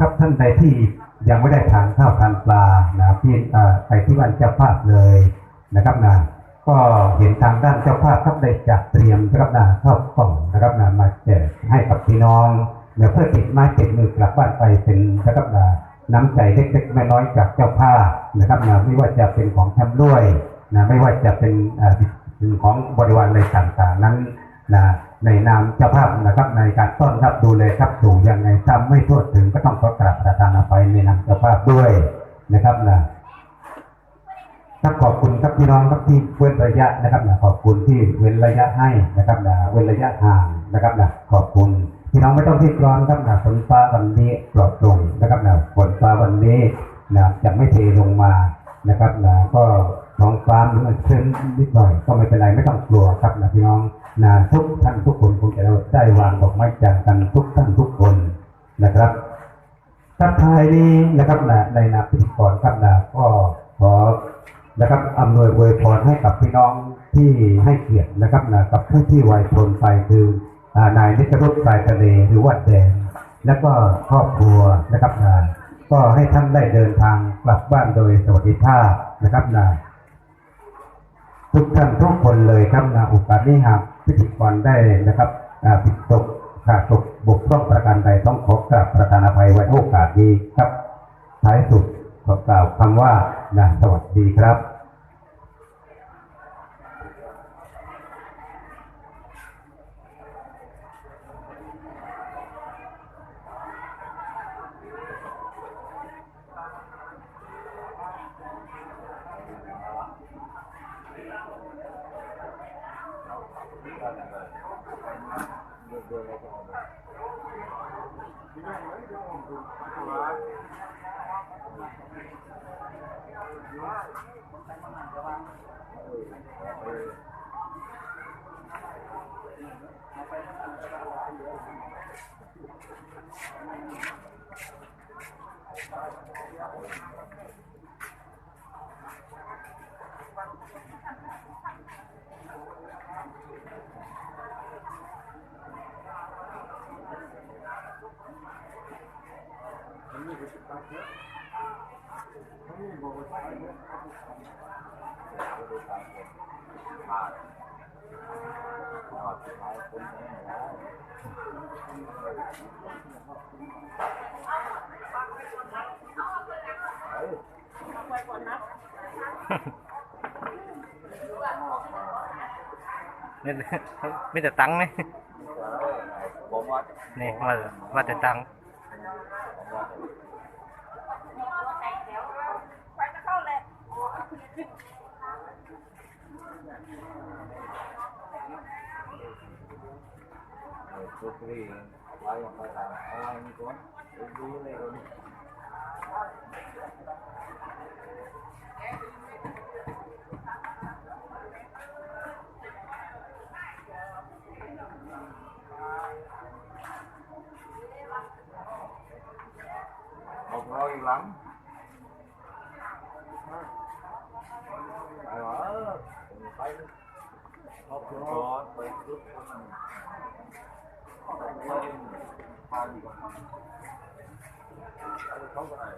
ครับท่านใดที่ยังไม่ได้ทานข้าวทานปลานะที่เอ่อไปที่บ้านเจ้าภาพเลยนะครับนะก็เห็นทางด้านเจ้าภาพครับได้จัดเตรียมนะครับนะข้าวกล่องนะครับนะมาแจกให้กับพี่น้องเดี๋ยวเพื่อติดไม้ติดมือกลับบ้านไปเป็นนะครับนะน้ำใจเล็กๆน้อยๆจากเจ้าภาพนะครับนะไม่ว่าจะเป็นของทำด้วยนะไม่ว่าจะเป็นสิ่งของบริวารอะไรต่างๆ นั้นนะ ในนามเจ้าภาพนะครับในการต้อนรับดูแลครับสู่ยังไงถ้าไม่ทั่วถึงก็ต้องขอกราบประทานอภัยในนามเจ้าภาพด้วยนะครับนะครับขอบคุณครับพี่น้องครับที่เว้นระยะนะครับนะขอบคุณที่เว้นระยะให้นะครับนะเว้นระยะห่างนะครับนะขอบคุณพี่น้องไม่ต้องที่ร้อนครับนะฝนฟ้าวันนี้ปลอดโปร่งนะครับนะฝนฟ้าวันนี้นะจะไม่เทลงมานะครับนะก็ ท้องฟ้ามันชื้นนิดหน่อยก็ไม่เป็นไรไม่ต้องกลัวครับนะพี่น้องนะทุกท่านทุกคนคงจะได้วางดอกไม้จันทร์กันทุกท่านทุกคนนะครับทักทายนี้นะครับนะในนาพิธีกรครับนะก็ขอนะครับอำนวยอวยพรให้กับพี่น้องที่ให้เกียรตินะครับนะกับผู้ที่วัยชนไปคือนายนิตรุตสายทะเลหรือวัดแดงและก็ครอบครัวนะครับนะก็ให้ท่านได้เดินทางกลับบ้านโดยสวัสดิภาพนะครับนะ ทุกท่านทุกคนเลยครับนะโอกาสนี้หากพิธีกรได้นะครับผิดตกขาดตกบกพร่องประการใดต้องขอกราบประธานอภัยไว้โอกาสนี้ครับท้ายสุดขอกล่าวคำว่านะสวัสดีครับ นี่ไม่แต่ตังค์นี่ผมว่านี่ว่าว่าแ tươi lắm Đó. Hộp cho quay cướp của mình. Không có này.